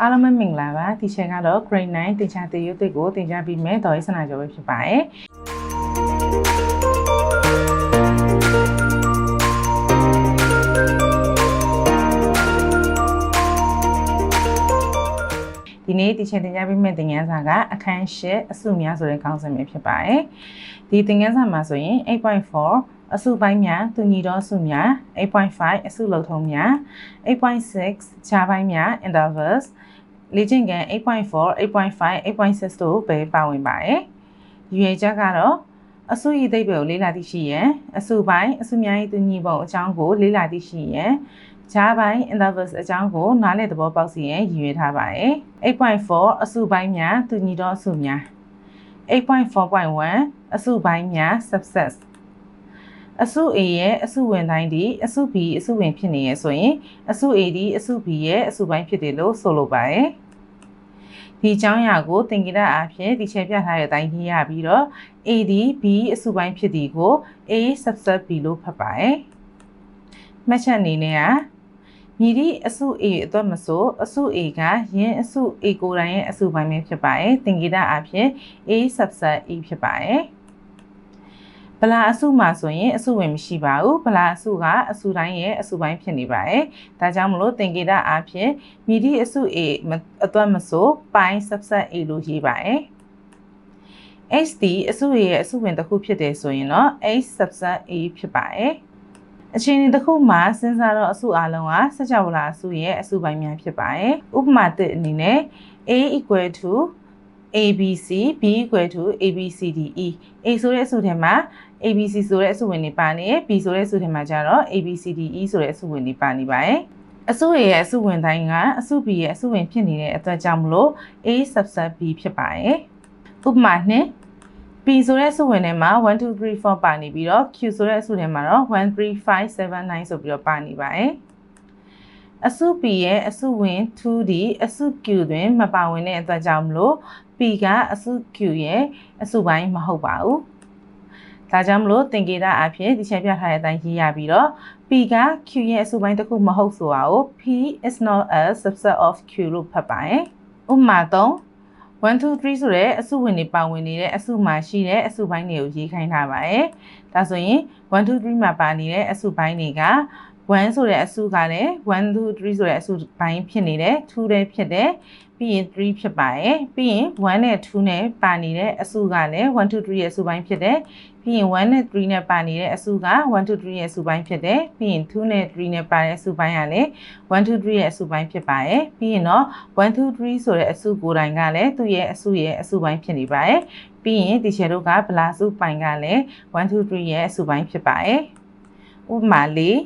အားလုံးပဲမင်္ဂလာပါဒီချက်ကတော့ grade 9တင်ချာတရုတ်တစ်ကိုတင်ချပေးမယ်တော်ရေးစနာကျော်ပဲဖြစ်ပါတယ်ဒီနေ့ဒီချက်တင်ကြပေးမယ့်သင်ခန်းစာကအခန်း၈အစုများဆိုတဲ့ခေါင်းစဉ်ပဲဖြစ်ပါတယ်ဒီသင်ခန်းစာမှာဆိုရင်8.4အစုပိုင်းများသူညီတော်စုများ8.5အစုလုံထုံးများ8.6ခြားပိုင်းများ intervals လေ့ကျင့်ခန်း8.4 8.5 8.6တို့ပဲပါဝင်ပါတယ်။ရွေချက်ကတော့အစုရည်သိပ်ပဲကိုလေ့လာသိရှိရန်အစုပိုင်းအစုများ၏သူညီပုံအကြောင်းကိုလေ့လာသိရှိရန်ဂျားပိုင်း intervals အကြောင်းကိုနားလည်သဘောပေါက်စီရင်ရည်ရွယ်ထားပါတယ်။8.4အစုပိုင်းများသူညီတော်အစုများ8.4.1အစုပိုင်းများ subsets အစု A ရဲ့အစုဝင်တိုင်းဒီအစု B အစုဝင်ဖြစ်နေရဆိုရင်အစု A ဒီအစု B ရဲ့အစုပိုင်းဖြစ်တယ်လို့ဆိုလိုပါတယ်။ ဒီအကြောင်းအရာကိုသင်္ကေတအားဖြင့်ဒီချက်ပြထားတဲ့အတိုင်းရေးရပြီးတော့ A ဒီ B အစုပိုင်းဖြစ်သည်ကို A subset B လို့ဖတ်ပါတယ်။မှတ်ချက်အနေနဲ့ကမြည်သည့်အစု A အတွက်မဆိုအစု A ကယင်းအစု A ကိုယ်တိုင်ရဲ့အစုပိုင်းပဲဖြစ်ပါတယ်။သင်္ကေတအားဖြင့် A subset E ဖြစ်ပါတယ်။ ဗလာအစုမှာဆိုရင်အစုဝင်မရှိပါဘူးဗလာအစုကအစုတိုင်းရဲ့အစုပိုင်းဖြစ်နေပါတယ်ဒါကြောင့်မလို့သင်္ကေတအားဖြင့်မိဒီအစု A အတွက်မဆိုပိုင်း subset A လို့ရေးပါတယ် HD အစုရဲ့အစုဝင်တစ်ခုဖြစ်တယ်ဆိုရင်တော့ H subset A ဖြစ်ပါတယ်အချိန်တစ်ခုမှာစဉ်းစားတော့အစုအလုံးကစကြဝဠာအစုရဲ့အစုပိုင်းများဖြစ်ပါတယ်ဥပမာတစ်အနေနဲ့ A equal to ABC B equal to ABCDE A ဆိုတဲ့အစုထဲမှာ ABC ဆိုတဲ့အစုဝင်တွေပါနေ B ဆိုတဲ့အစုထဲမှာကျတော့ ABCDE ဆိုတဲ့အစုဝင်တွေပါနေပါတယ်အစုရဲ့အစုဝင်တိုင်းကအစု B ရဲ့အစုဝင်ဖြစ်နေတဲ့အတွက်ကြောင့်မလို့ A subset B ဖြစ်ပါတယ်ဥပမာနှစ် P ဆိုတဲ့အစုဝင်ထဲမှာ1 2 3 4ပါနေပြီးတော့ Q ဆိုတဲ့အစုထဲမှာတော့1 3 5 7 9ဆိုပြီးတော့ပါနေပါတယ် အစု P ရဲ့အစုဝင် 2D အစု Q တွင်မပါဝင်တဲ့အတွက်ကြောင့်မလို့ P ကအစု Q ရဲ့အစုပိုင်းမဟုတ်ပါဘူးဒါကြောင့်မလို့သင်္ကေတအဖြစ်ဒီချက်ပြထားတဲ့အတိုင်းရေးရပြီးတော့ P က Q ရဲ့အစုပိုင်းတစ်ခုမဟုတ်ဆိုတာကို P is not a subset of Q လို့ဖတ်ပါတယ်။ဥပမာ3 1 2 3ဆိုတဲ့အစုဝင်တွေပါဝင်နေတဲ့အစုမှာရှိတဲ့အစုပိုင်းတွေကိုရေးခိုင်းထားပါတယ်။ဒါဆိုရင်1 2 3မှာပါနေတဲ့အစုပိုင်းတွေက 1ဆိုတဲ့အစုကလည်း1 2 3ဆိုတဲ့အစုပိုင်းဖြစ်နေတယ်2လည်းဖြစ်တယ်ပြီးရင်3ဖြစ်ပါတယ်ပြီးရင်1နဲ့2နဲ့ပါနေတဲ့အစုကလည်း1 2 3ရဲ့အစုပိုင်းဖြစ်တယ်ပြီးရင်1နဲ့3နဲ့ပါနေတဲ့အစုက1 2 3ရဲ့အစုပိုင်းဖြစ်တယ်ပြီးရင်2နဲ့3နဲ့ပါတဲ့အစုပိုင်းကလည်း1 2 3ရဲ့အစုပိုင်းဖြစ်ပါတယ်ပြီးရင်တော့1 2 3ဆိုတဲ့အစုကိုယ်တိုင်ကလည်းသူ့ရဲ့အစုရဲ့အစုပိုင်းဖြစ်နေပါတယ်ပြီးရင်ဒီချေတို့ကဗလာစုပိုင်းကလည်း1 2 3ရဲ့အစုပိုင်းဖြစ်ပါတယ်ဥပမာလေး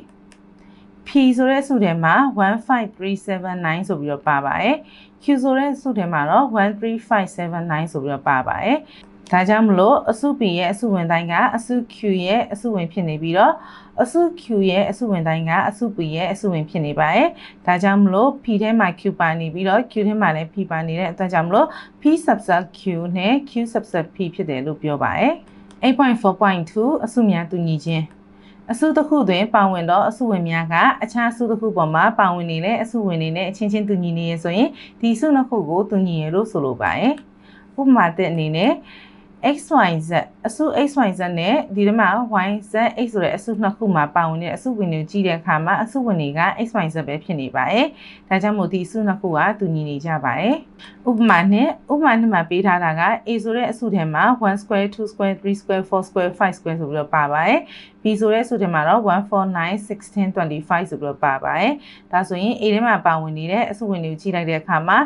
P ဆိုတဲ့စုထဲမှာ15379ဆိုပြီးတော့ပါပါတယ် Q ဆိုတဲ့စုထဲမှာတော့13579ဆိုပြီးတော့ပါပါတယ်ဒါကြောင့်မလို့အစု P ရဲ့အစုဝင်တိုင်းကအစု Q ရဲ့အစုဝင်ဖြစ်နေပြီးတော့အစု Q ရဲ့အစုဝင်တိုင်းကအစု P ရဲ့အစုဝင်ဖြစ်နေပါတယ်။ဒါကြောင့်မလို့ P ထဲမှာ Q ပါနေပြီးတော့ Q ထဲမှာလည်း P ပါနေတဲ့အတွက်ကြောင့်မလို့ P subset Q နဲ့ Q subset P ဖြစ်တယ်လို့ပြောပါတယ်။8.4.2အစုများတူညီခြင်း အစုတစ်ခုတွင်ပါဝင်သောအစုဝင်များကအခြားအစုတစ်ခုပေါ်မှာပါဝင်နေတဲ့အစုဝင်တွေနဲ့အချင်းချင်းတူညီနေရဆိုရင်ဒီအစုနှစ်ခုကိုတူညီရလို့ဆိုလိုပါတယ်။ဥပမာတစ်အနေနဲ့ XYZ အစု XYZ နဲ့ဒီထဲမှာ YZ X ဆိုတဲ့အစုနှစ်ခုမှာပါဝင်တဲ့အစုဝင်တွေကြည့်တဲ့အခါမှာအစုဝင်တွေက XYZ ပဲဖြစ်နေပါတယ်။ဒါကြောင့်မို့ဒီအစုနှစ်ခုကတူညီနေကြပါတယ်။ဥပမာနဲ့ဥပမာနဲ့မှာပေးထားတာက A ဆိုတဲ့အစုထဲမှာ1 square 2 square 3 square 4 square 5 square ဆိုပြီးတော့ပါပါတယ်။ B ဆိုတဲ့အစုထဲမှာတော့149 16 25ဆိုပြီးတော့ပါပါတယ်။ဒါဆိုရင် A ထဲမှာပါဝင်နေတဲ့အစုဝင်တွေကိုကြည့်လိုက်တဲ့အခါမှာ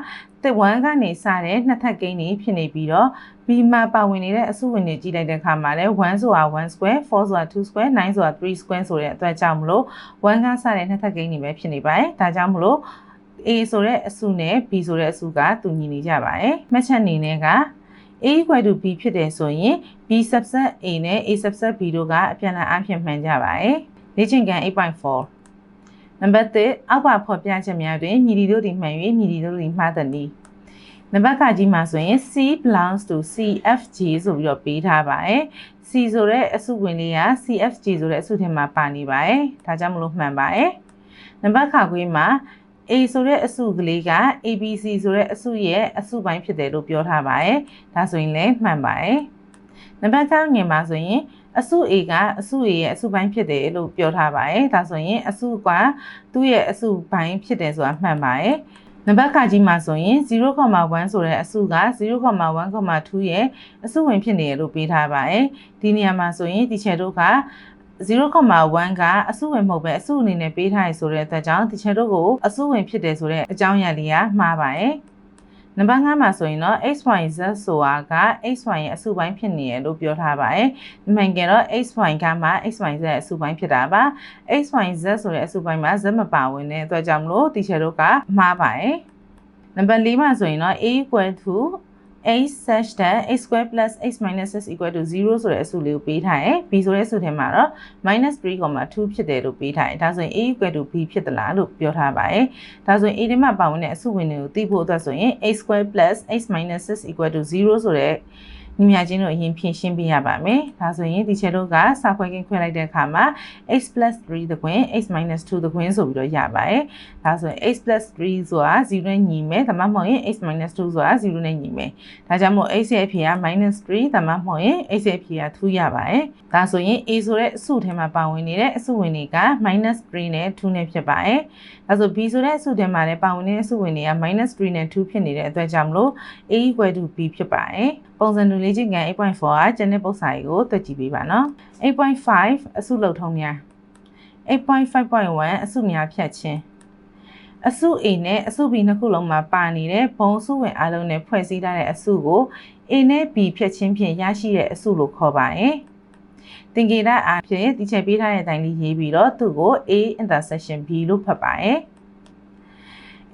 တစ်1ကနေစတဲ့နှစ်ထပ်ကိန်းတွေဖြစ်နေပြီးတော့ B မှာပါဝင်နေတဲ့အစုဝင်တွေကြည့်လိုက်တဲ့အခါမှာလည်း1ဆိုတာ1 square 4ဆိုတာ2 square 9ဆိုတာ3 square ဆိုတဲ့အတွက်ကြောင့်မလို့1ကစတဲ့နှစ်ထပ်ကိန်းတွေပဲဖြစ်နေပါတယ်ဒါကြောင့်မလို့ A ဆိုတဲ့အစုနဲ့ B ဆိုတဲ့အစုကတူညီနေကြပါတယ်မှတ်ချက်အနေနဲ့က A equal to B ဖြစ်တယ်ဆိုရင် B subset A နဲ့ A subset B တို့ကအပြန်အလှန်အဖြစ်မှန်ကြပါတယ်လေ့ကျင့်ခန်း8.4 နံပါတ်1အောက်ပါဖော်ပြချက်များတွင်မြည်ဒီတို့သည်မှန်၍မြည်ဒီတို့သည်မှားသည်နံပါတ်ကကြီးမှာဆိုရင် C belongs to CFG ဆိုပြီးတော့ပေးထားပါတယ် C ဆိုတဲ့အစုဝင်လေးက CFG ဆိုတဲ့အစုထဲမှာပါနေပါတယ်ဒါကြောင့်မလို့မှန်ပါတယ်နံပါတ်ခခွေးမှာ A ဆိုတဲ့အစုကလေးက ABC ဆိုတဲ့အစုရဲ့အစုပိုင်းဖြစ်တယ်လို့ပြောထားပါတယ်။ဒါဆိုရင်လည်းမှန်ပါတယ်။နံပါတ်9ငယ်မှာဆိုရင် အစု A ကအစု A ရဲ့အစုပိုင်းဖြစ်တယ်လို့ပြောထားပါတယ်။ဒါဆိုရင်အစုကသူ့ရဲ့အစုပိုင်းဖြစ်တယ်ဆိုတာမှန်ပါတယ်။နံပါတ်ခကြီးမှာဆိုရင်0.1ဆိုတဲ့အစုက0.1.2ရဲ့အစုဝင်ဖြစ်နေရလို့ပေးထားပါတယ်။ဒီနေရာမှာဆိုရင်ဒီချက်တို့က0.1ကအစုဝင်မဟုတ်ပဲအစုအနေနဲ့ပေးထားရဆိုတဲ့အတွက်ကြောင့်ဒီချက်တို့ကိုအစုဝင်ဖြစ်တယ်ဆိုတဲ့အကြောင်းအရာလေးကမှားပါတယ် နံပါတ်5မှာဆိုရင်တော့ xyz ဆိုတာက xy ရဲ့အစုပိုင်းဖြစ်နေရလို့ပြောထားပါတယ်။မှန်ကန်တော့ xy ကမှ xyz ရဲ့အစုပိုင်းဖြစ်တာပါ။ xyz ဆိုတဲ့အစုပိုင်းမှာ z မပါဝင်တဲ့အတွက်ကြောင့်မလို့ဒီချက်တို့ကမှားပါတယ်။နံပါတ်4မှာဆိုရင်တော့ a equal to a such that a square plus x minus s equal to 0ဆိုတဲ့အစုလေးကိုပေးထားတယ်။ b ဆိုတဲ့အစုထဲမှာတော့ -3,2 ဖြစ်တယ်လို့ပေးထားတယ်။ဒါဆိုရင် a equal to b ဖြစ်သလားလို့ပြောထားပါတယ်။ဒါဆိုရင် a ထဲမှာပါဝင်တဲ့အစုဝင်တွေကိုသိဖို့အတွက်ဆိုရင် a square plus x minus s equal to 0ဆိုတဲ့ ညီမချင်းတို့အရင်ဖြည့်ရှင်းပေးရပါမယ်။ဒါဆိုရင်ဒီချက်တို့ကစာခွဲကင်းခွဲလိုက်တဲ့အခါမှာ x 3တကွင်း x 2တကွင်းဆိုပြီးတော့ရပါတယ်။ဒါဆိုရင် x 3ဆိုတာ0နဲ့ညီမယ်။ဒါမှမဟုတ်ရင် x 2ဆိုတာ0နဲ့ညီမယ်။ဒါကြောင့်မို့ x ရဲ့အဖြေက -3 ဒါမှမဟုတ်ရင် x ရဲ့အဖြေက2ရပါတယ်။ဒါဆိုရင် a ဆိုတဲ့အစုထဲမှာပါဝင်နေတဲ့အစုဝင်တွေက -3 နဲ့2နဲ့ဖြစ်ပါတယ်။ဒါဆို b ဆိုတဲ့အစုထဲမှာလည်းပါဝင်နေတဲ့အစုဝင်တွေက -3 နဲ့2ဖြစ်နေတဲ့အတွက်ကြောင့်မလို့ a = b ဖြစ်ပါတယ်။ပုံစံတူလေးချင်းကန်8.4ကကျန်တဲ့ပုံစံကြီးကိုတွက်ကြည့်ပေးပါနော်8.5အစုလုံထုံးများ8.5.1အစုများဖြတ်ခြင်းအစု A နဲ့အစု B နှစ်ခုလုံးမှာပါနေတဲ့ဘုံစုဝင်အလုံးနဲ့ဖွဲ့စည်းထားတဲ့အစုကို A နဲ့ B ဖြတ်ခြင်းဖြင့်ရရှိတဲ့အစုလို့ခေါ်ပါတယ်။သင်္ကေတအားဖြင့်ဒီချက်ပေးထားတဲ့အတိုင်းလေးရေးပြီးတော့သူ့ကို A intersection B လို့ဖတ်ပါတယ်။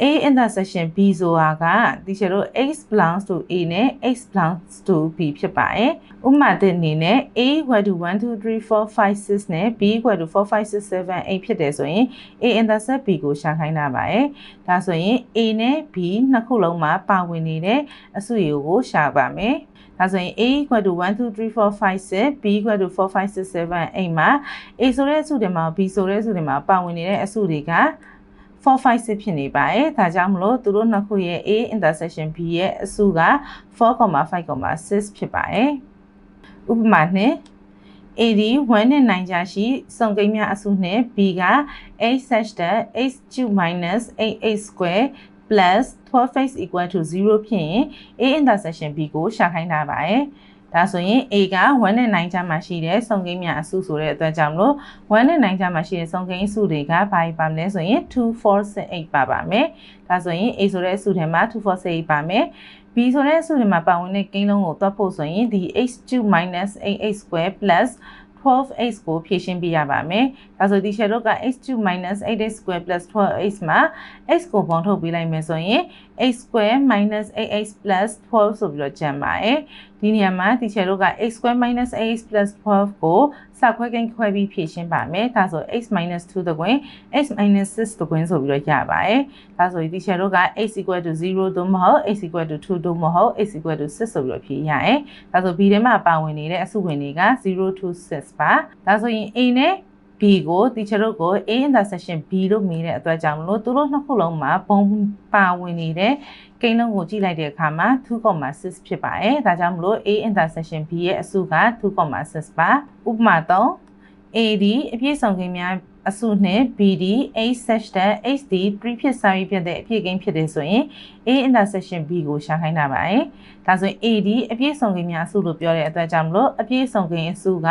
A intersection B ဆိုတာကဒီချက်တို့ x belongs to A နဲ့ x belongs to B ဖြစ်ပါတယ်။ဥပမာတဲ့အနေနဲ့ A equal to 1 2 3 4 5 6နဲ့ B equal to 4 5 6 7 8ဖြစ်တယ်ဆိုရင် A intercept B ကိုရှာခိုင်းတာပါရဲ့။ဒါဆိုရင် A နဲ့ B နှစ်ခုလုံးမှာပါဝင်နေတဲ့အစုရေကိုရှာပါမယ်။ဒါဆိုရင် a equal to 1 2 3 4 5 6 b equal to 4 5 6 7 8မှာ a ဆိုတဲ့အစုတွေမှာ b ဆိုတဲ့အစုတွေမှာပါဝင်နေတဲ့အစုတွေက 4 5 6ဖြစ်နေပါတယ်။ဒါကြောင့်မလို့သူတို့နှစ်ခုရဲ့ A intersection B ရဲ့အစုက4,5,6ဖြစ်ပါတယ်။ဥပမာနဲ့ AD 1နဲ့9ကြာရှိစုံကိန်းများအစုနဲ့ B က a such that h cube minus 8h square plus 12x equal to 0ဖြစ်ရင် A intersection B ကိုရှာခိုင်းတာပါတယ်။ ဒါဆိုရင် A က1နဲ့9ကြားမှာရှိတဲ့စုံကိန်းများအစုဆိုတဲ့အတွက်ကြောင့်မလို့1နဲ့9ကြားမှာရှိတဲ့စုံကိန်းအစုတွေကဘာပါမလဲဆိုရင်2 4 6 8ပါပါမယ်ဒါဆိုရင် A ဆိုတဲ့အစုထဲမှာ2 4 6 8ပါမယ် B ဆိုတဲ့အစုထဲမှာပါဝင်တဲ့ကိန်းလုံးကိုတွက်ဖို့ဆိုရင်ဒီ h2 8h square plus 12x ကိုဖြည့်ရှင်းပြရပါမယ်။ဒါဆိုဒီ shadow က h2 8x square plus 12x မှာ x ကိုပေါင်းထုတ်ပေးလိုက်မယ်ဆိုရင် x square minus 8x plus 12ဆိုပြီးတော့ကျန်ပါတယ်။ဒီနေရာမှာဒီ shadow က x square minus 8x plus 12ကိုစခွဲကိန်းခွဲပြီးဖြည့်ရှင်းပါမယ်။ဒါဆို x minus 2တကွင်း x minus 6တကွင်းဆိုပြီးတော့ရပါတယ်။ဒါဆိုဒီ shadow က x equal to 0သို့မဟုတ် x equal to 2သို့မဟုတ် x equal to 6ဆိုပြီးတော့ဖြည့်ရရင်ဒါဆို b ထဲမှာပါဝင်နေတဲ့အစုဝင်တွေက0 to 6ပါ။ဒါဆိုရင် a နဲ့ B ကိုတီချာတို့ကို A intersection B လို့မြင်တဲ့အတွက်ကြောင့်မလို့သူတို့နှစ်ခုလုံးမှာဘုံပါဝင်နေတဲ့ကိန်းလုံးကိုကြည့်လိုက်တဲ့အခါမှာ2.6ဖြစ်ပါတယ်။ဒါကြောင့်မလို့ A intersection B ရဲ့အစုက2.6ပါ။ဥပမာ3 AD အပြည့်စုံကိန်းများအစုနှင့် BD A such that HD 3ဖြစ်စာရေးဖြစ်တဲ့အပြည့်ကိန်းဖြစ်တယ်ဆိုရင် A intersection B ကိုရှာခိုင်းတာပါ။ဒါဆိုရင် AD အပြည့်စုံကိန်းများအစုလို့ပြောတဲ့အတွက်ကြောင့်မလို့အပြည့်စုံကိန်းအစုက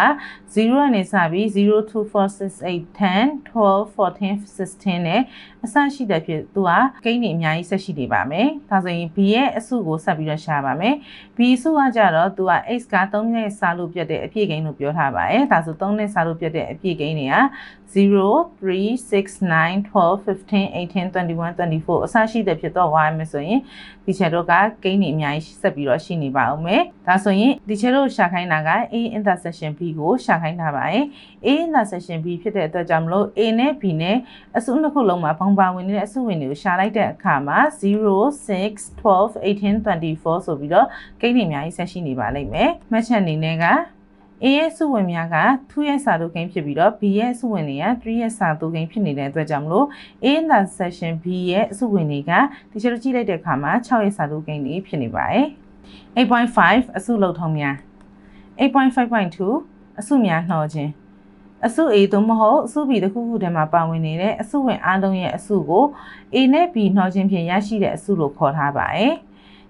0ကနေစပြီး0 2 4 6 8 10 12 14 16နဲ့အစရှိတဲ့ဖြစ်သူကကိန်းတွေအများကြီးဆက်ရှိနေပါမယ်။ဒါဆိုရင် B ရဲ့အစုကိုဆက်ပြီးတော့ရှာပါမယ်။ B အစုကကြတော့သူက x က3နဲ့စာလို့ပြတ်တဲ့အပြည့်ကိန်းလို့ပြောထားပါတယ်။ဒါဆို3နဲ့စာလို့ပြတ်တဲ့အပြည့်ကိန်းတွေက0 3 6 9 12 15 18 21 24အစရှိတဲ့ဖြစ်တော့ဝါရမယ်ဆိုရင်ဒီချက်တို့ကကိန်းတွေအများကြီးဆက်ပြီးတော့ရှိနေပါဦးမယ်ဒါဆိုရင်ဒီချက်တို့ရှာခိုင်းတာက A intersection B ကိုရှာခိုင်းတာပါရဲ့ A intersection B ဖြစ်တဲ့အတွက်ကြောင့်မလို့ A နဲ့ B နဲ့အစုနှစ်ခုလုံးမှာဘုံပါဝင်နေတဲ့အစုဝင်တွေကိုရှာလိုက်တဲ့အခါမှာ0 6 12 18 24ဆိုပြီးတော့ကိန်းတွေအများကြီးဆက်ရှိနေပါလိမ့်မယ်မှတ်ချက်အနေနဲ့က A ရဲ့စုဝင်များက2ရဲ့စာတူကိန်းဖြစ်ပြီးတော့ B ရဲ့စုဝင်တွေက3ရဲ့စာတူကိန်းဖြစ်နေတဲ့အတွက်ကြောင့်မလို့ A intersection B ရဲ့စုဝင်တွေကဒီချက်တို့ကြည့်လိုက်တဲ့အခါမှာ6ရဲ့စာတူကိန်းတွေဖြစ်နေပါတယ် 8.5အစုလောက်ထုံးများ8.5.2အစုများနှောခြင်းအစု A သို့မဟုတ်အစု B တစ်ခုခုထဲမှာပါဝင်နေတဲ့အစုဝင်အားလုံးရဲ့အစုကို A နဲ့ B နှောခြင်းဖြင့်ရရှိတဲ့အစုလို့ခေါ်ထားပါတယ်။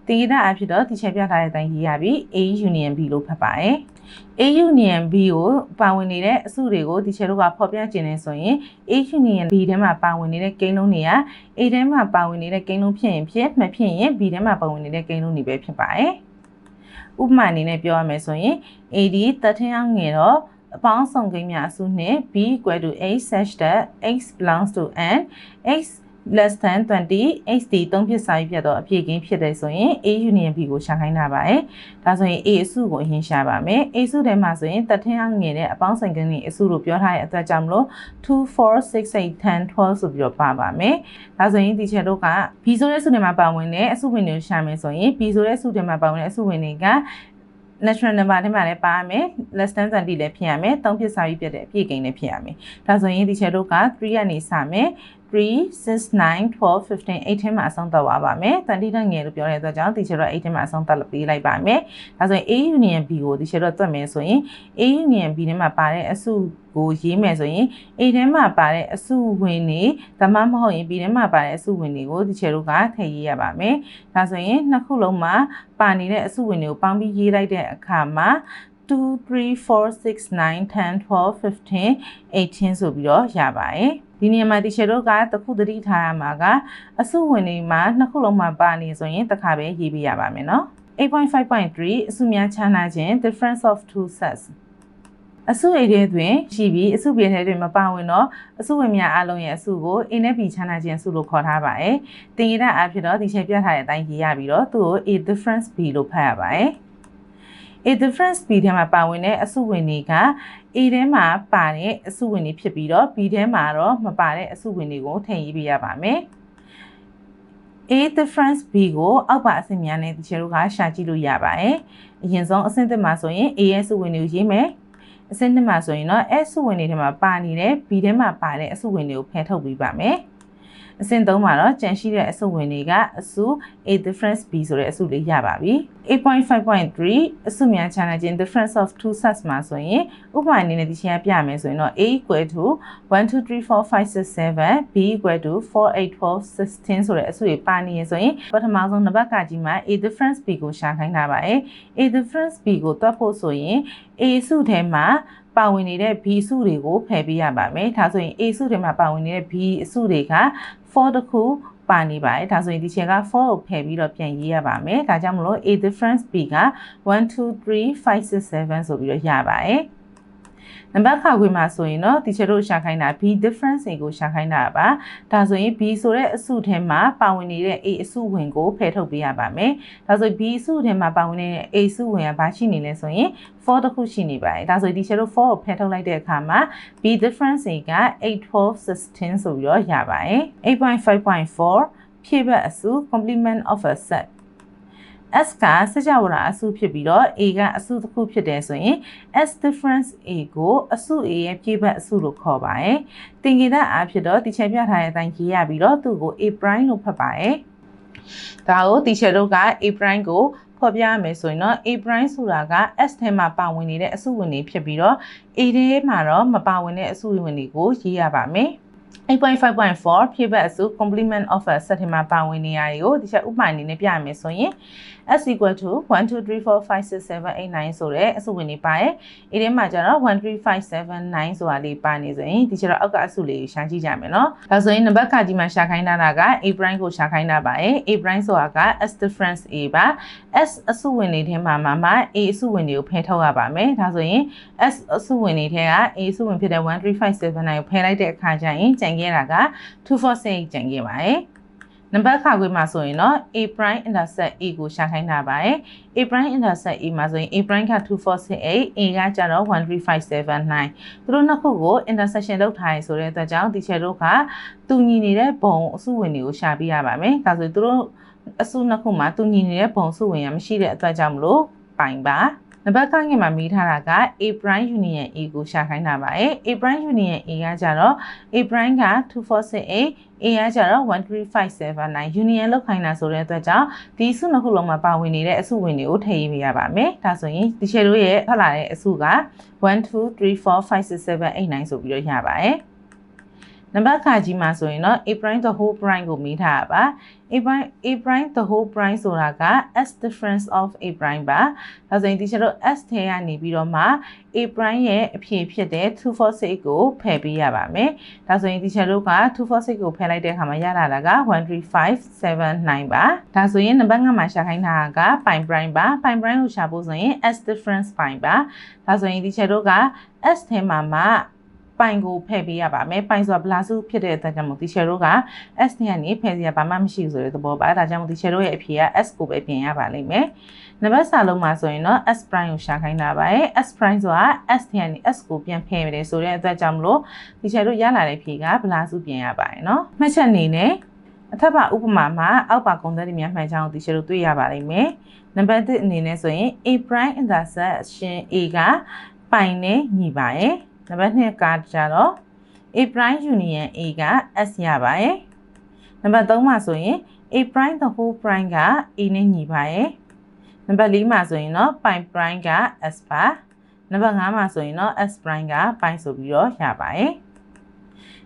တင်ကြအဖြစ်တော့ဒီချက်ပြထားတဲ့အတိုင်းရေးရပြီး A union B လို့ဖတ်ပါတယ်။ A union B ကိုပါဝင်နေတဲ့အစုတွေကိုဒီချက်တို့ကဖော်ပြခြင်းနေဆိုရင် A union B ထဲမှာပါဝင်နေတဲ့ကိန်းလုံးတွေက A ထဲမှာပါဝင်နေတဲ့ကိန်းလုံးဖြစ်ရင်ဖြစ်မဖြစ်ရင် B ထဲမှာပါဝင်နေတဲ့ကိန်းလုံးတွေပဲဖြစ်ပါတယ်။ဥပမာအနေနဲ့ပြောရမယ်ဆိုရင် AD တထင်းအောင်ငယ်တော့အပေါင်းဆောင်ကိန်းများအစုနှင့် b equal to a such that x belongs to n x less than 20 x ဒီသုံးဖြစ်စာရေးပြတ်တော့အပြည့်ကင်းဖြစ်တယ်ဆိုရင် a union b ကိုရှာခိုင်းတာပါရဲ့ဒါဆိုရင် a အစုကိုအရင်ရှာပါမယ် a စုထဲမှာဆိုရင်တထင်းအောင်ငယ်တဲ့အပေါင်းဆိုင်ကိန်းတွေအစုလို့ပြောထားတဲ့အတွက်ကြောင့်မလို့2 4 6 8 10 12ဆိုပြီးတော့ပါပါမယ်ဒါဆိုရင်ဒီချက်တို့က b ဆိုတဲ့စုထဲမှာပါဝင်တဲ့အစုဝင်တွေကိုရှာမယ်ဆိုရင် b ဆိုတဲ့စုထဲမှာပါဝင်တဲ့အစုဝင်တွေက natural number ထဲမှာလည်းပါမယ် less than 20လည်းဖြစ်ရမယ်သုံးဖြစ်စာပြီးပြတဲ့အပြည့်ကိန်းလည်းဖြစ်ရမယ်ဒါဆိုရင်ဒီချက်တို့က3ကနေစမယ် 3 6 9 12 15 8ထဲမှာအဆုံးသတ်သွားပါမယ်20တန်းငယ်လို့ပြောတဲ့အတွက်ကြောင့်ဒီချက်တော့8ထဲမှာအဆုံးသတ်ပေးလိုက်ပါမယ်ဒါဆိုရင် A union B ကိုဒီချက်တော့တွက်မယ်ဆိုရင် A union B ထဲမှာပါတဲ့အစုကိုရေးမယ်ဆိုရင် A ထဲမှာပါတဲ့အစုဝင်တွေဒါမှမဟုတ်ရင် B ထဲမှာပါတဲ့အစုဝင်တွေကိုဒီချက်တို့ကထည့်ရေးရပါမယ်ဒါဆိုရင်နှစ်ခုလုံးမှာပါနေတဲ့အစုဝင်တွေကိုပေါင်းပြီးရေးလိုက်တဲ့အခါမှာ 2 3 4 6 9 10 12 15 18ဆိုပြီးတော့ရပါတယ်ဒီနေရာမှာတီချာတို့ကတခုတတိထားရမှာကအစုဝင်တွေမှာနှစ်ခုလုံးမှာပါနေဆိုရင်တစ်ခါပဲရေးပြရပါမယ်နော်8.5.3အစုများခြားနာခြင်း difference of two sets အစု A ထဲတွင်ရှိပြီးအစု B ထဲတွင်မပါဝင်တော့အစုဝင်များအလုံးရဲ့အစုကို A နဲ့ B ခြားနာခြင်းအစုလို့ခေါ်ထားပါတယ်။တင်ရတဲ့အဖြစ်တော့ဒီချက်ပြထားတဲ့အတိုင်းရေးရပြီးတော့သူ့ကို A difference B လို့ဖတ်ရပါတယ်။ A difference B ထဲမှာပါဝင်တဲ့အစုဝင်တွေက A ထဲမှာပါတဲ့အစုဝင်တွေဖြစ်ပြီးတော့ B ထဲမှာတော့မပါတဲ့အစုဝင်တွေကိုထည့်ရေးပေးရပါမယ်။ A difference B ကိုအောက်ပါအဆင့်များနဲ့ဒီချေတို့ကရှာကြည့်လို့ရပါတယ်။အရင်ဆုံးအဆင့်တစ်မှာဆိုရင် A ရဲ့စုဝင်တွေကိုရေးမယ်။အဆင့်နှစ်မှာဆိုရင်တော့ S စုဝင်တွေထဲမှာပါနေတဲ့ B ထဲမှာပါတဲ့အစုဝင်တွေကိုဖယ်ထုတ်ပေးပါမယ်။ အဆင့်3မှာတော့ကြံရှိတဲ့အစုဝင်တွေကအစု A difference B ဆိုတဲ့အစုလေးရပါပြီ8.5.3အစုများခြားနာခြင်း difference of two sets မှာဆိုရင်ဥပမာအနေနဲ့ဒီချင်းပြမယ်ဆိုရင်တော့ A equal to 1 2 3 4 5 6 7 B equal to 4 8 12 16ဆိုတဲ့အစုတွေပါနေရဆိုရင်ပထမဆုံးနံပါတ်ကကြီးမှာ A difference B ကိုရှာခိုင်းတာပါ။ A difference B ကိုတွက်ဖို့ဆိုရင် A စုထဲမှာ ပါဝင်နေတဲ့ B စုတွေကိုဖယ်ပေးရပါမယ်။ဒါဆိုရင် A စုတွေမှာပါဝင်နေတဲ့ B အစုတွေက4တခုပါနေပါတယ်ဒါဆိုရင်ဒီချက်က4ကိုဖယ်ပြီးတော့ပြန်ရေးရပါမယ်ဒါကြောင့်မလို့ a difference b က1 2 3 5 6 7ဆိုပြီးတော့ရပါတယ် နံပါတ်ခါခွေမှာဆိုရင်တော့တီချာတို့ရှာခိုင်းတာ b difference ကိုရှာခိုင်းတာပါဒါဆိုရင် b ဆိုတဲ့အစုထဲမှာပါဝင်နေတဲ့ a အစုဝင်ကိုဖယ်ထုတ်ပေးရပါမယ်ဒါဆို b အစုထဲမှာပါဝင်နေတဲ့ a အစုဝင်ကဘာရှိနေလဲဆိုရင်4တခုရှိနေပါတယ်ဒါဆိုဒီချာတို့4ကိုဖယ်ထုတ်လိုက်တဲ့အခါမှာ b difference က8 12 16ဆိုပြီးတော့ရပါတယ်8.5.4ဖြည့်ဘက်အစု complement of a set S ကစကြဝဠာအစုဖြစ်ပြီးတော့ A ကအစုတစ်ခုဖြစ်တယ်ဆိုရင် S difference A ကိုအစု A ရဲ့ပြေးဘက်အစုလို့ခေါ်ပါတယ်။တင်ကြတဲ့အားဖြစ်တော့ဒီချက်ပြထားတဲ့အတိုင်းရေးရပြီးတော့သူ့ကို A prime လို့ဖတ်ပါတယ်။ဒါကိုဒီချက်တို့က A prime ကိုဖော်ပြရမယ်ဆိုရင်တော့ A prime ဆိုတာက S ထဲမှာပါဝင်နေတဲ့အစုဝင်တွေဖြစ်ပြီးတော့ A ထဲမှာတော့မပါဝင်တဲ့အစုဝင်တွေကိုရေးရပါမယ်။8.5.4ဖြည့်ဘက်အစု complement of a set မှာပါဝင်နေရတွေကိုဒီချက်ဥပမာအနေနဲ့ပြရမယ်ဆိုရင် s equal to 1 2 3 4 5 6 7 8 9ဆိုတဲ့အစုဝင်တွေပါရဲ့။ဒီထဲမှာကျတော့1 3 5 7 9ဆိုတာလေးပါနေဆိုရင်ဒီချက်တော့အောက်ကအစုလေးကိုရှာကြည့်ကြမယ်နော်။ဒါဆိုရင်နံပါတ်ခါကြီးမှာရှာခိုင်းတာက a prime ကိုရှာခိုင်းတာပါရဲ့။ a prime ဆိုတာက s difference a ပါ။ s အစုဝင်တွေထဲမှာမှမှ a အစုဝင်တွေကိုဖယ်ထုတ်ရပါမယ်။ဒါဆိုရင် s အစုဝင်တွေထဲက a အစုဝင်ဖြစ်တဲ့1 3 5 7 9ကိုဖယ်လိုက်တဲ့အခါကျရင်ကျန်ခဲ့တာက246ကျန်ခဲ့ပါတယ်။ နံပါတ်ခါခွေမှာဆိုရင်တော့ A prime intersect A ကိုရှာခိုင်းတာပါတယ် A prime intersect A မှာဆိုရင် A prime က2468 A ကကျတော့13579သူတို့နှစ်ခုကို intersection လုပ်ထားရဆိုတဲ့အတွက်ကြောင့်ဒီချက်တို့ကတူညီနေတဲ့ဘုံအစုဝင်တွေကိုရှာပြရပါမယ်ဒါဆိုသူတို့အစုနှစ်ခုမှာတူညီနေတဲ့ဘုံစုဝင်ရမရှိတဲ့အတွက်ကြောင့်မလို့ပိုင်ပါ နနံပါတ်ကငယ်မှာမိထားတာက A prime union A ကိုရှာခိုင်းတာပါ။ A prime union A ကကြတော့ A prime က2468 A ကကြတော့13579 union လောက်ခိုင်းတာဆိုတဲ့အတွက်ကြောင့်ဒီစုနှစ်ခုလုံးမှာပါဝင်နေတဲ့အစုဝင်တွေကိုထည့်ရေးပေးရပါမယ်။ဒါဆိုရင်ဒီချေတို့ရဲ့ထွက်လာတဲ့အစုက1 2 3 4 5 6 7 8 9ဆိုပြီးတော့ရပါတယ်။ နံပါတ်ခါကြီးမှာဆိုရင်တော့ a prime the whole prime ကိုမေးထားတာပါ a prime a prime the whole prime ဆိုတာက s difference of a prime ပါဒါဆိုရင်ဒီချက်တော့ s ထဲကနေပြီးတော့မှ a prime ရဲ့အဖြေဖြစ်တဲ့246ကိုဖယ်ပေးရပါမယ်ဒါဆိုရင်ဒီချက်တို့က246ကိုဖယ်လိုက်တဲ့အခါမှာရလာတာက13579ပါဒါဆိုရင်နံပါတ်5မှာရှာခိုင်းတာက pi prime ပါ pi prime ကိုရှာဖို့ဆိုရင် s difference pi ပါဒါဆိုရင်ဒီချက်တို့က s ထဲမှာမှာ ပိုင်ကိုဖယ်ပေးရပါမယ်ပိုင်ဆိုတာဘလာစုဖြစ်တဲ့အတွက်ကြောင့်မို့ဒီရှယ်တို့က S နဲ့ကနေဖယ်စီရဘာမှမရှိဘူးဆိုတဲ့သဘောပါဒါကြောင့်မို့ဒီရှယ်တို့ရဲ့အဖြေက S ကိုပဲပြင်ရပါလိမ့်မယ်နံပါတ်စာလုံးမှာဆိုရင်တော့ S prime ကိုရှာခိုင်းတာပါရဲ့ S prime ဆိုတာ S နဲ့ကနေ S ကိုပြန်ဖယ်ရတယ်ဆိုတဲ့အတွက်ကြောင့်မလို့ဒီရှယ်တို့ရလာတဲ့ဖြေကဘလာစုပြင်ရပါတယ်နော်မှတ်ချက်အနေနဲ့အထက်ပါဥပမာမှာအောက်ပါကုန်သက်တွေများမှန်ချောင်းဒီရှယ်တို့တွေ့ရပါလိမ့်မယ်နံပါတ်1အနေနဲ့ဆိုရင် A prime intersection A ကပိုင်နဲ့ညီပါရဲ့ နံပါတ်2ကကြတော့ A prime union A က S ရပါရဲ့နံပါတ်3မှာဆိုရင် A prime the whole prime က A နဲ့ညီပါရဲ့နံပါတ်4မှာဆိုရင်တော့ pi prime က S ပါနံပါတ်5မှာဆိုရင်တော့ S prime က pi ဆိုပြီးတော့ရပါရဲ့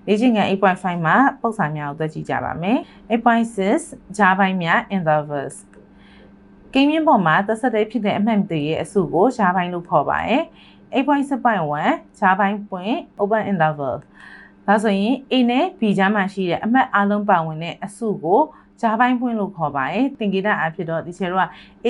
လေ့ကျင့်ခန်း8.5မှာပုံစံများကိုတွေ့ကြည့်ကြပါမယ်8.6ဂျားပိုင်းများ intervals ကိန်းမြင့်ပေါ်မှာသက်ဆက်တဲ့ဖြစ်တဲ့အမှတ်တွေရဲ့အစုကိုဂျားပိုင်းလို့ခေါ်ပါရဲ့ 8.6.1ဂျားပိုင်းပွင့် open interval ဒါဆိုရင် A နဲ့ B ကြားမှာရှိတဲ့အမှတ်အလုံးပါဝင်တဲ့အစုကိုဂျားပိုင်းပွင့်လို့ခေါ်ပါတယ်သင်္ကေတအဖြစ်တော့ဒီချေတို့က A,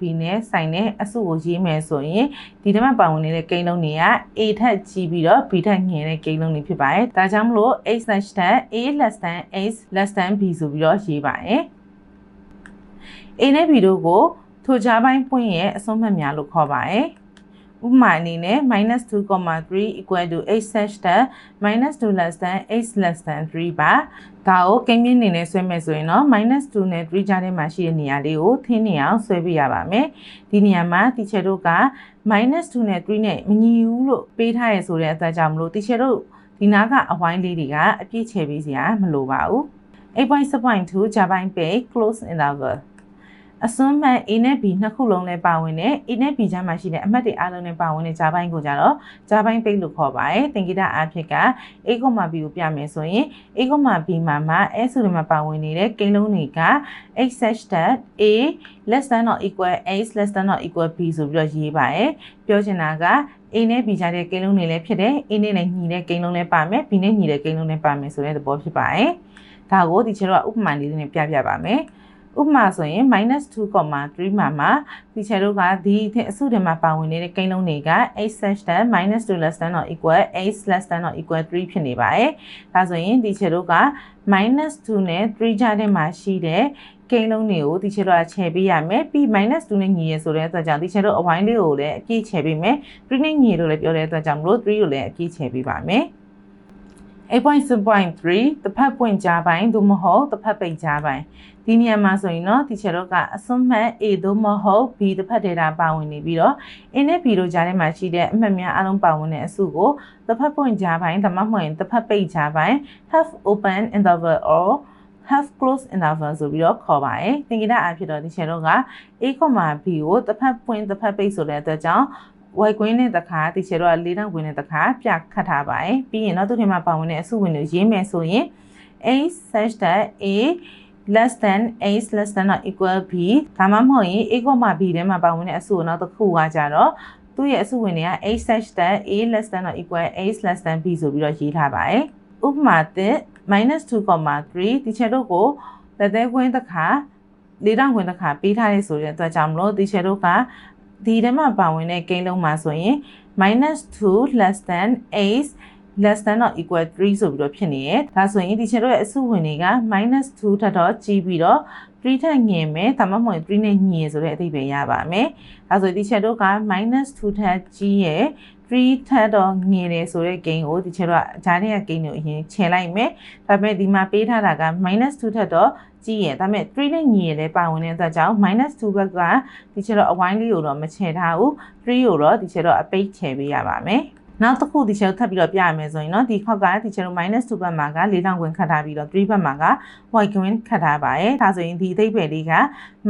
B နဲ့ဆိုင်တဲ့အစုကိုရေးမယ်ဆိုရင်ဒီထဲမှာပါဝင်နေတဲ့ကိန်းလုံးတွေက A ထက်ကြီးပြီးတော့ B ထက်ငယ်တဲ့ကိန်းလုံးတွေဖြစ်ပါတယ်ဒါကြောင့်မလို့ A/ ထက် A less than A less than B ဆိုပြီးတော့ရေးပါတယ် A နဲ့ B တို့ကိုထိုဂျားပိုင်းပွင့်ရဲ့အဆုံးမှတ်များလို့ခေါ်ပါတယ် ဥပမာအနေနဲ့ -2,3 equal to 8 such that -2 less than 8 less than 3ပါဒါကိုကိန်းမြင့်နေနဲ့ဆွဲမယ်ဆိုရင်တော့ -2 နဲ့3ကြားထဲမှာရှိတဲ့နေရာလေးကိုထင်းနေအောင်ဆွဲပြရပါမယ်ဒီနေရာမှာတီချာတို့က -2 နဲ့3နဲ့မညီဘူးလို့ပေးထားရဆိုတဲ့အတွက်ကြောင့်မလို့တီချာတို့ဒီနားကအဝိုင်းလေးတွေကအပြည့်ချယ်ပေးစရာမလိုပါဘူး8.7.2ဂျာပိုင်းပေ close interval အစွန်းမှန် A နဲ့ B နှစ်ခုလုံးလည်းပါဝင်တယ် A နဲ့ B ကြားမှာရှိတဲ့အမှတ်တွေအားလုံးလည်းပါဝင်တဲ့ဂျာပိုင်းကိုကြတော့ဂျာပိုင်းပိတ်လို့ခေါ်ပါတယ်သင်္ကေတအားဖြင့်က A, B ကိုပြမယ်ဆိုရင် A, B မှာမှာ S ဆိုတဲ့မှာပါဝင်နေတဲ့ကိန်းလုံးတွေက x such that A less than or equal x less than or equal b ဆိုပြီးတော့ရေးပါတယ်ပြောချင်တာက A နဲ့ B ကြားတဲ့ကိန်းလုံးတွေလည်းဖြစ်တယ် A နဲ့လည်းညီတဲ့ကိန်းလုံးလည်းပါမယ် B နဲ့ညီတဲ့ကိန်းလုံးလည်းပါမယ်ဆိုတဲ့သဘောဖြစ်ပါတယ်ဒါကိုဒီချေတော့ဥပမာလေးနဲ့ပြပြပါမယ် ဥပမာဆိုရင် -2,3 မှာမှာဒီချေတို့ကဒီအစုတွေမှာပါဝင်နေတဲ့ကိန်းလုံးတွေက h such that -2 less than or equal h less than or equal 3ဖြစ်နေပါတယ်။ဒါဆိုရင်ဒီချေတို့က -2 နဲ့3ကြားထဲမှာရှိတဲ့ကိန်းလုံးတွေကိုဒီချေတို့ကချဲပေးရမယ်ပြီး -2 နဲ့ညီရဆိုတဲ့အတွက်ကြောင့်ဒီချေတို့အဝိုင်းလေးကိုလည်းအပြည့်ချဲပေးမယ်3နဲ့ညီလို့လည်းပြောတဲ့အတွက်ကြောင့်မလို့3ကိုလည်းအပြည့်ချဲပေးပါမယ်။ 8.7.3တစ်ဖက်ပွင့်ကြားပိုင်းသို့မဟုတ်တစ်ဖက်ပိတ်ကြားပိုင်းဒီနေရာမှာဆိုရင်တော့ဒီချက်တော့ကအစွန်းမှတ် A သို့မဟုတ် B တစ်ဖက် data ပါဝင်နေပြီးတော့ A နဲ့ B တို့ကြားထဲမှာရှိတဲ့အမှတ်များအလုံးပါဝင်တဲ့အစုကိုတစ်ဖက်ပွင့်ကြားပိုင်းဒါမှမဟုတ်ရင်တစ်ဖက်ပိတ်ကြားပိုင်း half open interval or half close interval ဆိုပြီးတော့ခေါ်ပါတယ်။သင်္ကေတအဖြစ်တော့ဒီချက်တော့က A, B ကိုတစ်ဖက်ပွင့်တစ်ဖက်ပိတ်ဆိုတဲ့အတွက်ကြောင့် ဝိုက်ကွင်းတဲ့တခါတီချေတော့လေးတောင်ကွင်းတဲ့တခါပြခတ်ထားပါတယ်ပြီးရင်တော့သူ့ထဲမှာပါဝင်တဲ့အစုဝင်တွေရေးမယ်ဆိုရင် a such that a less than a less than or equal b ဒါမှမဟုတ်ရင် a, b ထဲမှာပါဝင်တဲ့အစုနောက်တစ်ခုကကြတော့သူ့ရဲ့အစုဝင်တွေက a such that a less than or equal a less than b ဆိုပြီးတော့ရေးထားပါတယ်ဥပမာတစ် -2,3 ဒီချက်တို့ကိုလက်သေးခွင်းတစ်ခါလေးတောင်ခွင်းတစ်ခါပေးထားရဆိုတဲ့အတွက်ကြောင့်မလို့ဒီချက်တို့က ဒီထဲမှာပါဝင်တဲ့ကိန်းလုံးမှာဆိုရင် -2 less than 8 less than or equal 3ဆိုပြီးတော့ဖြစ်နေရဲ့ဒါဆိုရင်ဒီချက်တို့ရဲ့အစုဝင်တွေက -2 ထပ်တော့ကြီးပြီးတော့3ထက်ငင်မယ်ဒါမှမဟုတ်3နဲ့ညီရဆိုတဲ့အဓိပ္ပာယ်ရပါမယ်ဒါဆိုဒီချက်တို့က -2 ထက်ကြီးရဲ့3 3ထက်တော့ငယ်တယ်ဆိုတဲ့ gain ကိုဒီချက်တော့ဂျားတဲ့ gain ကိုအရင်ခြယ်လိုက်မယ်ဒါပေမဲ့ဒီမှာပေးထားတာက -2 ထက်တော့ကြီးရယ်ဒါပေမဲ့3နဲ့ညီရယ်လဲပါဝင်တဲ့အတွက်ကြောင့် -2 ဘက်ကဒီချက်တော့အဝိုင်းလေးကိုတော့မခြယ်ထားဘူး3ကိုတော့ဒီချက်တော့အပိတ်ခြယ်ပေးရပါမယ် နောက်တစ်ခုဒီချက်ထပ်ပြီးတော့ပြရမယ်ဆိုရင်เนาะဒီခေါက်ကဒီချက်တော့ -2 ဘက်မှာက4000ခွင်ခတ်ထားပြီးတော့3ဘက်မှာက white green ခတ်ထားပါတယ်ဒါဆိုရင်ဒီအသိပ္ပယ်လေးက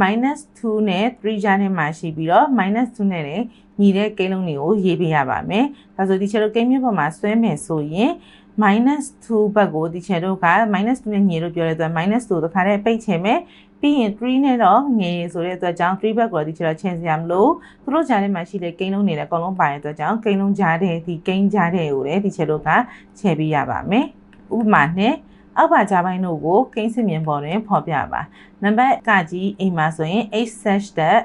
-2 နဲ့3ကြားထဲမှာရှိပြီးတော့ -2 နဲ့လည်းညီတဲ့ကိန်းလုံးတွေကိုရေးပေးရပါမယ်ဒါဆိုဒီချက်တော့ကိန်းမြင့်ပေါ်မှာဆွဲမယ်ဆိုရင် minus 2ဘက်ကိုဒီချက်တို့က minus 2နဲ့ညီလို့ပြောတဲ့အတွက် minus 2တခါတည်းပိတ်ချင်မယ် ပြီးရင်3နဲ့တော့ငယ်ဆိုတဲ့အတွက်ကြောင့်3ဘက်ကိုဒီချက်တော့ချင်းစရာမလိုသူတို့ကြားထဲမှာရှိတဲ့ကိန်းလုံးတွေလည်းအကုန်လုံးပါတဲ့အတွက်ကြောင့်ကိန်းလုံးကြားတဲ့ဒီကိန်းကြားတဲ့ကိုလည်းဒီချက်တို့ကချဲပေးရပါမယ်ဥပမာနဲ့အောက်ပါကြားပိုင်းတို့ကိုကိန်းစစ်မြင်ပေါ်တွင်ဖော်ပြပါနံပါတ်ကကြီးအိမ်မှာဆိုရင် h slash တဲ့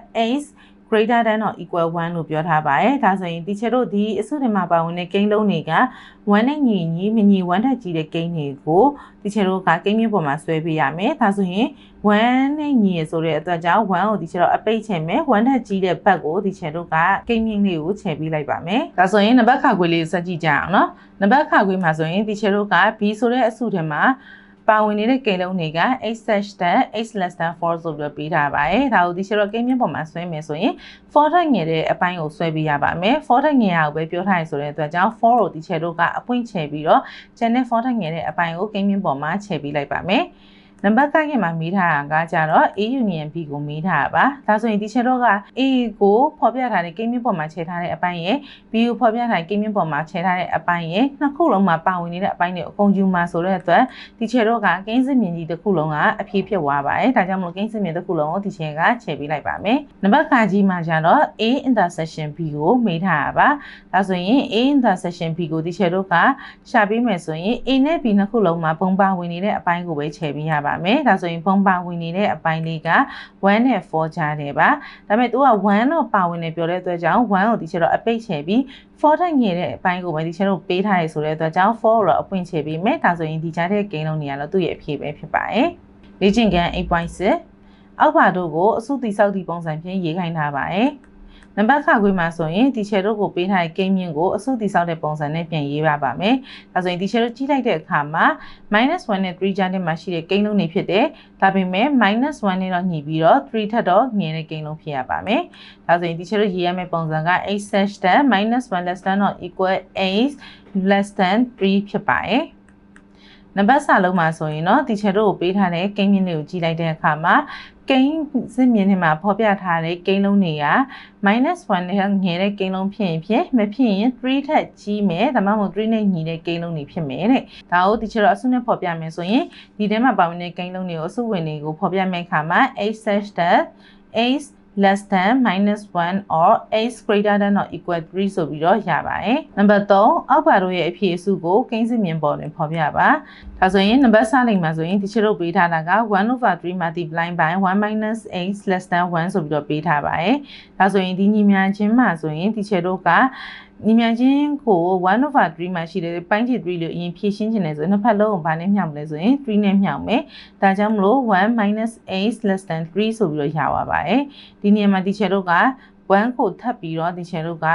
h greater than or equal 1လို့ပြောထားပါတယ်။ဒါဆိုရင်ဒီချက်တို့ဒီအစုတွေမှာပါဝင်တဲ့ကိန်းလုံးတွေက1နဲ့ညီညီမညီ1ထက်ကြီးတဲ့ကိန်းတွေကိုဒီချက်တို့ကကိန်းမျိုးပေါ်မှာဆွဲပေးရမယ်။ဒါဆိုရင်1နဲ့ညီရဆိုတဲ့အတွက်ကြောင့်1ကိုဒီချက်တော့အပိတ်ချင်မယ်1ထက်ကြီးတဲ့ဘက်ကိုဒီချက်တို့ကကိန်းမြင့်လေးကိုချဲပေးလိုက်ပါမယ်။ဒါဆိုရင်နံပါတ်ခါခွေလေးကိုစက်ကြည့်ကြအောင်နော်။နံပါတ်ခါခွေမှာဆိုရင်ဒီချက်တို့က B ဆိုတဲ့အစုထဲမှာ ပါဝင်နေတဲ့ကိန်းလုံးတွေက h slash တဲ့ h less than 4ဆိုပြီးတော့ပေးထားပါတယ်။ဒါကိုဒီချက်တော့ကိန်းမြင့်ပေါ်မှာဆွဲမယ်ဆိုရင်4ထက်ငယ်တဲ့အပိုင်းကိုဆွဲပေးရပါမယ်4ထက်ငယ်ရကိုပဲပြောထားရဆိုတဲ့အတွက်ကြောင့်4ကိုဒီချက်တို့ကအပွင့်ချယ်ပြီးတော့ channel 4ထက်ငယ်တဲ့အပိုင်းကိုကိန်းမြင့်ပေါ်မှာချယ်ပေးလိုက်ပါမယ် နံပါတ်ကခင်မှာမေးထားတာကကြတော့ A union B ကိုမေးထားတာပါဒါဆိုရင်ဒီချက်တော့က A ကိုဖော်ပြထားတဲ့ကိန်းမြင့်ပေါ်မှာခြေထားတဲ့အပိုင်းရယ် B ကိုဖော်ပြထားတဲ့ကိန်းမြင့်ပေါ်မှာခြေထားတဲ့အပိုင်းရယ်နှစ်ခုလုံးမှာပါဝင်နေတဲ့အပိုင်းတွေအကုန်ယူမှာဆိုတဲ့အတွက်ဒီချက်တော့ကကိန်းစစ်မြင်ကြီးတစ်ခုလုံးကအဖြေဖြစ်သွားပါတယ်ဒါကြောင့်မလို့ကိန်းစစ်မြင်တစ်ခုလုံးကိုဒီချက်ကခြေပေးလိုက်ပါမယ်နံပါတ်ကကြီးမှာကျတော့ A intersection B ကိုမေးထားတာပါဒါဆိုရင် A intersection B ကိုဒီချက်တော့ကရှာပေးမယ်ဆိုရင် A နဲ့ B နှစ်ခုလုံးမှာပုံပါဝင်နေတဲ့အပိုင်းကိုပဲခြေပေးရပါမယ်ဒါဆိုရင်ပုံပါဝင်နေတဲ့အပိုင်းလေးက1နဲ့4ကြားတယ်ပါဒါပေမဲ့ तू က1တော့ပါဝင်နေပြောတဲ့အတွက်ကြောင့်1ကိုဒီချက်တော့အပိတ်ချယ်ပြီး4ထက်ငယ်တဲ့အပိုင်းကိုပဲဒီချက်တော့ပေးထားရဆိုတဲ့အတွက်ကြောင့်4ကိုတော့အပွင့်ချယ်ပြီးမယ်ဒါဆိုရင်ဒီကြားတဲ့ဂိမ်းလုံးတွေကတော့သူ့ရဲ့အဖြေပဲဖြစ်ပါတယ်လေ့ကျင့်ခန်း8.6အောက်ပါတို့ကိုအစုတိဆောက်သည့်ပုံစံဖြင့်ရေးခိုင်းထားပါတယ် နံပါတ်ခခွေးမှာဆိုရင်ဒီချယ်တို့ကိုပေးထားတဲ့ကိန်းမြင့်ကိုအစုတိဆောက်တဲ့ပုံစံနဲ့ပြန်ရေးပါပါမယ်။ဒါဆိုရင်ဒီချယ်တို့ကြီးလိုက်တဲ့အခါမှာ -1 နဲ့3ကြားထဲမှာရှိတဲ့ကိန်းလုံးတွေဖြစ်တယ်။ဒါပေမဲ့ -1 နဲ့တော့ညှိပြီးတော့3ထက်တော့ငယ်တဲ့ကိန်းလုံးဖြစ်ရပါမယ်။ဒါဆိုရင်ဒီချယ်တို့ရေးရမယ့်ပုံစံက h slash တဲ့ -1 less than or equal h less than 3ဖြစ်ပါတယ်။ နံပါတ်စာလုံးမှာဆိုရင်တော့ဒီချက်တို့ကိုပေးထားတဲ့ကိန်းမြင့်တွေကိုကြည့်လိုက်တဲ့အခါမှာကိန်းစစ်မြင်ထဲမှာဖော်ပြထားတဲ့ကိန်းလုံးတွေက -1 နဲ့ငယ်တဲ့ကိန်းလုံးဖြစ်ရင်ဖြစ်မဖြစ်ရင်3ထက်ကြီးမယ်ဒါမှမဟုတ်3နဲ့ညီတဲ့ကိန်းလုံးတွေဖြစ်မယ်တဲ့ဒါကိုဒီချက်တော့အစုနဲ့ဖော်ပြမယ်ဆိုရင်ဒီထဲမှာပါဝင်တဲ့ကိန်းလုံးတွေကိုအစုဝင်တွေကိုဖော်ပြမယ့်အခါမှာ h slash h less than minus 1 or h greater than or equal 3ဆိုပြီးတော့ရပါတယ်။နံပါတ်3အောက်ပါတို့ရဲ့အဖြေအစုကိုကိန်းစစ်မြင်ပေါ်တွင်ဖော်ပြပါ။ဒါဆိုရင်နံပါတ်စလိမ်မှာဆိုရင်ဒီချက်တို့ပေးထားတာက1 over 3 multiply by 1 minus h less than 1ဆိုပြီးတော့ပေးထားပါတယ်။ဒါဆိုရင်ဒီညီမြချင်းမှာဆိုရင်ဒီချက်တို့က ညီမြန်ချင်းကို1 over 3မှာရှိတဲ့ပိုင်းချီ3လို့အရင်ဖြည့်ရှင်းချင်တယ်ဆိုရင်နှစ်ဖက်လုံးကိုဘာနဲ့မျှမလဲဆိုရင်3နဲ့မျှမယ်။ဒါကြောင့်မလို့1 8 less than 3ဆိုပြီးတော့ရပါပါတယ်။ဒီနေရာမှာဒီချက်တို့က1ကိုထပ်ပြီးတော့ဒီချက်တို့က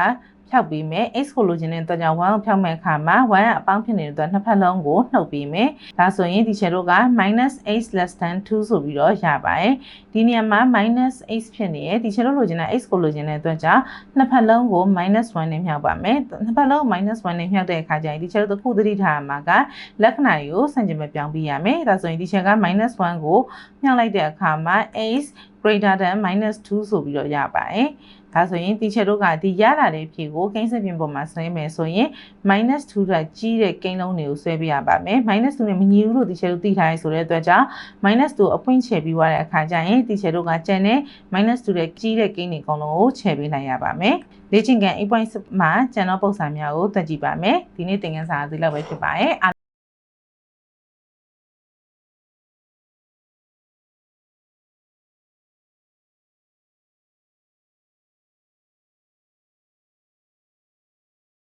ဖြောက်ပေးမယ် x ကိုလိုချင်တဲ့အတွက်ကြောင့်1ကိုဖြောက်မဲ့အခါမှာ1ကအပေါင်းဖြစ်နေတဲ့အတွက်နှစ်ဖက်လုံးကိုနှုတ်ပေးမယ်ဒါဆိုရင်ဒီချက်တို့က -h less than 2ဆိုပြီးတော့ရပါတယ်ဒီနေရာမှာ -h ဖြစ်နေရဲ့ဒီချက်တို့လိုချင်တဲ့ x ကိုလိုချင်တဲ့အတွက်ကြောင့်နှစ်ဖက်လုံးကို -1 နဲ့မြှောက်ပါမယ်နှစ်ဖက်လုံး -1 နဲ့မြှောက်တဲ့အခါကျရင်ဒီချက်တို့တစ်ခုသတိထားမှာကလက္ခဏာတွေကိုဆန့်ကျင်ဘက်ပြောင်းပြရမယ်ဒါဆိုရင်ဒီချက်က -1 ကိုမြှောက်လိုက်တဲ့အခါမှာ h greater than -2 ဆိုပြီးတော့ရပါတယ်ဒါဆိုရင်တီချက်တို့ကဒီရလာတဲ့ဖြေကိုကိန်းဆက်ပြင်ပေါ်မှာဆွဲမယ်ဆိုရင် -2 ထက်ကြီးတဲ့ကိန်းလုံးတွေကိုဆွဲပြရပါမယ် -2 နဲ့မညီဘူးလို့တီချက်တို့သိထားရဆိုတဲ့အတွက်ကြောင့် -2 အပွင့်ချယ်ပြီးသွားတဲ့အခါကျရင်တီချက်တို့ကကျန်တဲ့ -2 တဲ့ကြီးတဲ့ကိန်းတွေအကုန်လုံးကိုချယ်ပေးနိုင်ရပါမယ်လေ့ကျင့်ခန်း8.6မှာကျန်သောပုံစံများကိုတက်ကြည့်ပါမယ်ဒီနေ့သင်ခန်းစာအသေးလောက်ပဲဖြစ်ပါတယ်